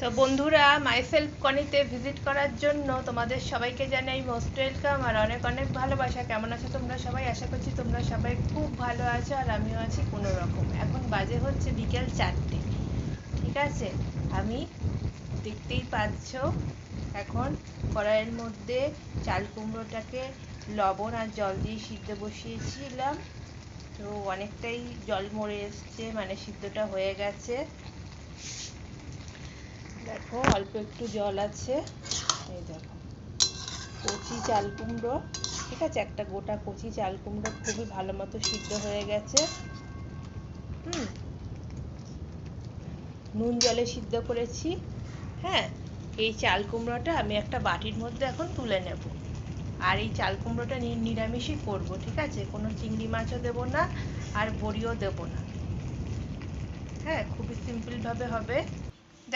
তো বন্ধুরা myself কনিতে visit করার জন্য তোমাদের সবাইকে জানাই মোস্ট ওয়েলকাম আর অনেক অনেক ভালোবাসা। কেমন আছো তোমরা সবাই? আশা করছি তোমরা সবাই খুব ভালো আছো আর আমিও আছি কোনো রকম। এখন বাজে হচ্ছে বিকেল চারটে। ঠিক আছে? আমি দেখতেই পাচ্ছ এখন কড়াইয়ের মধ্যে চাল কুমড়োটাকে লবণ আর জল দিয়ে সিদ্ধ বসিয়েছিলাম। তো অনেকটাই জল মরে এসছে মানে সিদ্ধটা হয়ে গেছে। দেখো, অল্প একটু জল আছে। এই দেখো, কচি চাল কুমড়ো। ঠিক আছে, একটা গোটা কচি চাল কুমড়ো খুবই ভালো মতো সিদ্ধ হয়ে গেছে। হুম। নুন জলে সিদ্ধ করেছি। হ্যাঁ এই চাল কুমড়োটা আমি একটা বাটির মধ্যে এখন তুলে নেব। আর এই চাল কুমড়োটা নিরামিষই করব, ঠিক আছে? কোনো চিংড়ি মাছও দেবো না, আর বড়িও দেবো না। হ্যাঁ খুবই সিম্পলভাবে হবে।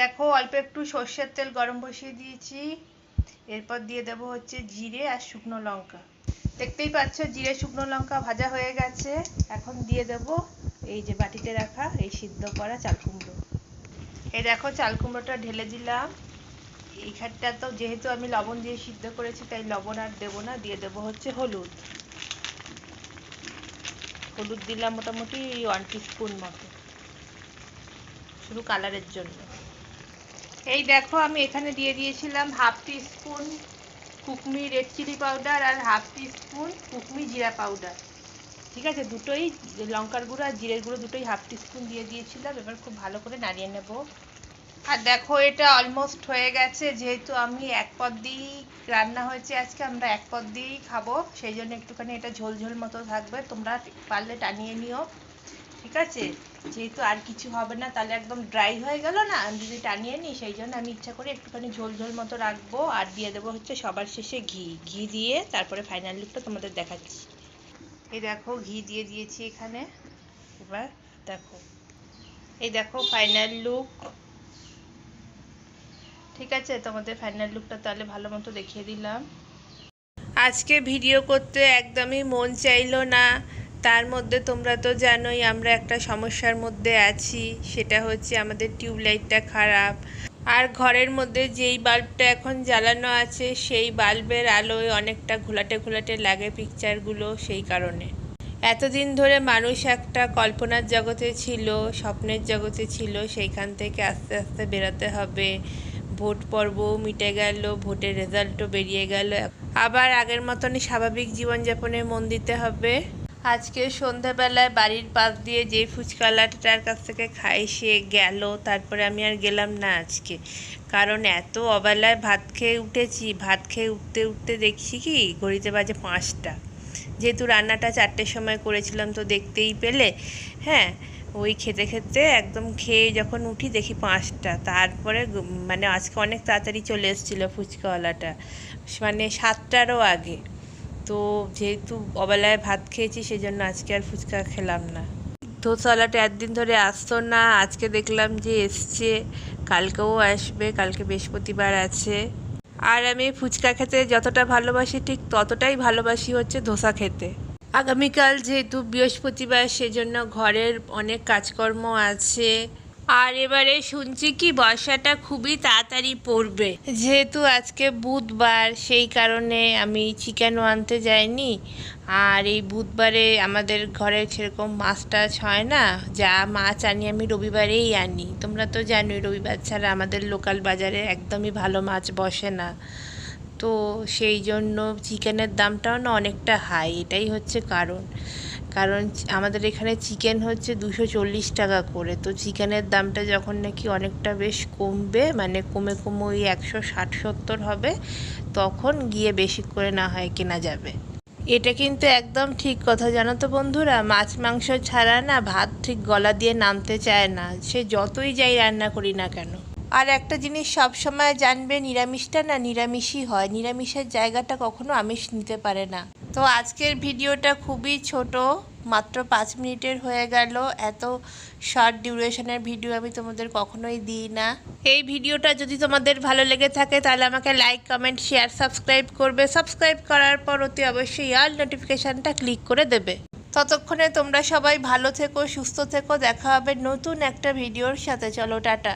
দেখো, অল্প একটু সর্ষের তেল গরম বসিয়ে দিয়েছি। এরপর দিয়ে দেবো হচ্ছে জিরে আর শুকনো লঙ্কা। দেখতেই পাচ্ছ, জিরে, শুকনো লঙ্কা ভাজা হয়ে গেছে। এখন দিয়ে দেব এই যে বাটিতে রাখা এই সিদ্ধ করা চাল কুমড়ো। এই দেখো, চাল কুমড়োটা ঢেলে দিলাম। এইখানটা তো যেহেতু আমি লবণ দিয়ে সিদ্ধ করেছি, তাই লবণ আর দেবো না, দিয়ে দেবো হচ্ছে হলুদ। হলুদ দিলাম মোটামুটি ওয়ান স্পুন মতো, শুধু কালারের জন্য। এই দেখো, আমি এখানে দিয়ে দিয়েছিলাম half spoon Cookme red chilli powder আর হাফ স্পুন কুকমি জিরা পাউডার। ঠিক আছে, দুটোই লঙ্কার গুঁড়ো আর জিরের গুঁড়ো দুটোই হাফ স্পুন দিয়ে দিয়েছিলাম। এবার খুব ভালো করে নাড়িয়ে নেব। আর দেখো, এটা অলমোস্ট হয়ে গেছে। যেহেতু আমি এক পদ দিয়েই রান্না হয়েছে আজকে, আমরা এক পদ দিয়েই খাব। সেই জন্য একটুখানি এটা ঝোল ঝোল মতো থাকবে। তোমরা পারলে টানিয়ে নিও। ঠিক আছে? যেহেতু আর কিছু হবে না, তাহলে একদম ড্রাই হয়ে গেল না? আমি যদি টানিয়ে নিই, সেই জন্য আমি ইচ্ছা করে একটুখানি ঝোল ঝোল মতো রাখব আর দিয়ে দেবো হচ্ছে সবার শেষে ঘি। ঘি দিয়ে তারপরে ফাইনাল লুকটা তোমাদের দেখাচ্ছি। এই দেখো, ঘি দিয়ে দিয়েছি এখানে। এবার দেখো। এই দেখো ফাইনাল লুক ঠিক আছে? তোমাদের ফাইনাল লুকটা তাহলে ভালো মতো দেখিয়ে দিলাম। আজকে ভিডিও করতে একদমই মন চাইলো না। তার মধ্যে তোমরা তো জানোই আমরা একটা সমস্যার মধ্যে আছি, সেটা হচ্ছে আমাদের টিউবলাইটটা খারাপ। আর ঘরের মধ্যে যেই বাল্বটা এখন জ্বালানো আছে, সেই বাল্বের আলোয় অনেকটা ঘোলাটে ঘোলাটে লাগে পিকচারগুলো সেই কারণে। এতদিন ধরে মানুষ একটা কল্পনার জগতে ছিল, স্বপ্নের জগতে ছিল, সেইখান থেকে আস্তে আস্তে বেরোতে হবে। ভোট পর্বও মিটে গেল, ভোটের রেজাল্টও বেরিয়ে গেল। আবার আগের মতনই স্বাভাবিক জীবনযাপনে মন দিতে হবে। আজকে সন্ধ্যাবেলায় বাড়ির পাশ দিয়ে যে ফুচকালাটার কাছ থেকে খাই, সে গেল। তারপরে আমি আর গেলাম না আজকে। কারণ এত অবেলায় ভাত খেয়ে উঠেছি, ভাত খেয়ে উঠতে উঠতে দেখছি কি, ঘড়িতে বাজে পাঁচটা। যেহেতু রান্নাটা চারটের সময় করেছিলাম তো দেখতেই পেলে। হ্যাঁ ওই খেতে খেতে একদম খেয়ে যখন উঠি দেখি পাঁচটা। তারপরে মানে আজকে অনেক তাড়াতাড়ি চলে এসেছিল ফুচকাওয়ালাটা। মানে সাতটারও আগে। তো যেহেতু অবেলায় ভাত খেয়েছি সেই জন্য আজকে আর ফুচকা খেলাম না। ধোসাওয়ালাটা একদিন ধরে আসতো না, আজকে দেখলাম যে এসছে, কালকেও আসবে, কালকে বৃহস্পতিবার আছে। আর আমি ফুচকা খেতে যতটা ভালোবাসি, ঠিক ততটাই ভালোবাসি হচ্ছে ধোসা খেতে। আগামীকাল যেহেতু বৃহস্পতিবার, সেজন্য ঘরের অনেক কাজকর্ম আছে। আর এবারে শুনছি কি বর্ষাটা খুবই তাড়াতাড়ি পড়বে। যেহেতু আজকে বুধবার, সেই কারণে আমি চিকেনও আনতে যাইনি। আর এই বুধবারে আমাদের ঘরে সেরকম মাছ টাছ হয় না, যা মাছ আনি আমি রবিবারেই আনি। তোমরা তো জানোই, রবিবার ছাড়া আমাদের লোকাল বাজারে একদমই ভালো মাছ বসে না। তো সেই জন্য চিকেনের দামটাও না অনেকটা হাই এটাই হচ্ছে কারণ। কারণ আমাদের এখানে চিকেন হচ্ছে দুশো চল্লিশ টাকা করে। তো চিকেনের দামটা যখন নাকি অনেকটা বেশ কমবে মানে কমে কমে ওই একশো ষাট সত্তর হবে, তখন গিয়ে বেশি করে না হয় কেনা যাবে। এটা কিন্তু একদম ঠিক কথা। জানো তো বন্ধুরা, মাছ মাংস ছাড়া না ভাত ঠিক গলা দিয়ে নামতে চায় না। সে যতই যাই রান্না করি না কেন। আর একটা জিনিস সব সময় জানবে, নিরামিষটা না নিরামিষই হয়। নিরামিষের জায়গাটা কখনো আমিষ নিতে পারে না। তো আজকের ভিডিওটা খুবই ছোট, মাত্র পাঁচ মিনিটের হয়ে গেল। এত শর্ট ডিউরেশনের ভিডিও আমি তোমাদের কখনোই দিই না। এই ভিডিওটা যদি তোমাদের ভালো লেগে থাকে, তাহলে আমাকে লাইক কমেন্ট শেয়ার সাবস্ক্রাইব করবে। সাবস্ক্রাইব করার পর অতি অবশ্যই আর নোটিফিকেশানটা ক্লিক করে দেবে। ততক্ষণে তোমরা সবাই ভালো থেকো, সুস্থ থেকো। দেখা হবে নতুন একটা ভিডিওর সাথে। চলো, টাটা।